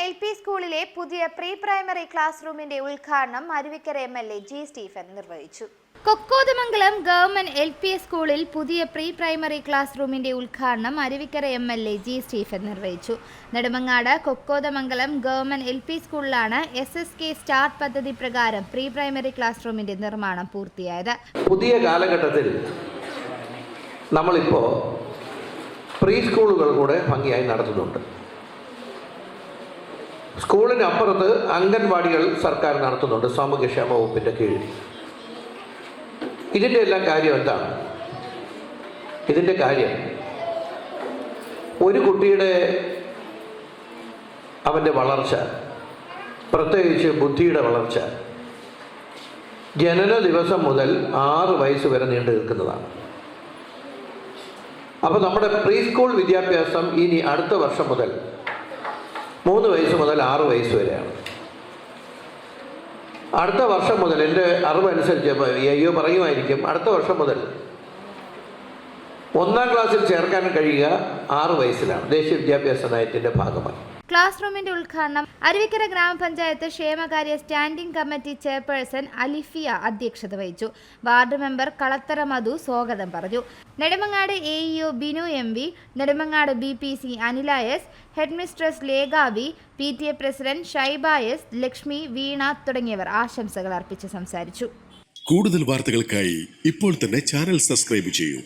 L P സ്കൂളിലെ പുതിയ pre primary class റൂമിന്റെ ഉദ്ഘാടനം Aruvikkara M L A G Stephen നിർവഹിച്ചു. Kokkothamangalam government L P S സ്കൂളിൽ പുതിയ പ്രീ പ്രൈമറി ക്ലാസ് റൂമിന്റെ ഉദ്ഘാടനം Aruvikkara M L A G Stephen നിർവഹിച്ചു. Nedumangad Kokkothamangalam government L P സ്കൂളിലാണ് എസ് എസ് കെ സ്റ്റാർട്ട് പദ്ധതി പ്രകാരം പ്രീ പ്രൈമറി ക്ലാസ് റൂമിന്റെ നിർമ്മാണം പൂർത്തിയായത്. പുതിയ കാലഘട്ടത്തിൽ നമ്മളിപ്പോ പ്രീ സ്കൂളുകൾ കൂടെ ഭംഗിയായി നടത്തുന്നുണ്ട്. സ്കൂളിനപ്പുറത്ത് അംഗൻവാടികൾ സർക്കാർ നടത്തുന്നുണ്ട് സാമൂഹ്യക്ഷേമ വകുപ്പിന്റെ കീഴിൽ. ഇതിന്റെ എല്ലാം കാര്യം എന്താണ്? ഇതിന്റെ കാര്യം ഒരു കുട്ടിയുടെ അവന്റെ വളർച്ച പ്രത്യേകിച്ച് ബുദ്ധിയുടെ വളർച്ച ജനന ദിവസം മുതൽ ആറ് വയസ്സ് വരെ നീണ്ടു നിൽക്കുന്നതാണ്. അപ്പോൾ നമ്മുടെ പ്രീ സ്കൂൾ വിദ്യാഭ്യാസം ഇനി അടുത്ത വർഷം മുതൽ മൂന്ന് വയസ്സ് മുതൽ ആറ് വയസ്സ് വരെയാണ്. അടുത്ത വർഷം മുതൽ എന്റെ അറിവനുസരിച്ച് അയ്യോ പറയുമായിരിക്കും അടുത്ത വർഷം മുതൽ ഒന്നാം ക്ലാസ്സിൽ ചേർക്കാൻ കഴിയുക ആറ് വയസ്സിലാണ്. ദേശീയ വിദ്യാഭ്യാസ നയത്തിന്റെ ഭാഗമായി. ക്ലാസ് റൂമിന്റെ ഉദ്ഘാടനം അരുവിക്കര ഗ്രാമപഞ്ചായത്ത് ക്ഷേമകാര്യ സ്റ്റാൻഡിംഗ് കമ്മിറ്റി ചെയർപേഴ്സൺ അലിഫിയ അധ്യക്ഷത വഹിച്ചു. വാർഡ് മെമ്പർ കളത്തറ മധു സ്വാഗതം പറഞ്ഞു. Nedumangad A EO Binu M V Nedumangad B P C Anila S headmistress Lekha V P T A president Shaiba S Lakshmi Veena തുടങ്ങിയവർ ആശംസകൾ അർപ്പിച്ച് സംസാരിച്ചു. കൂടുതൽ വാർത്തകൾക്കായി ഇപ്പോൾ തന്നെ ചാനൽ സബ്സ്ക്രൈബ് ചെയ്യൂ.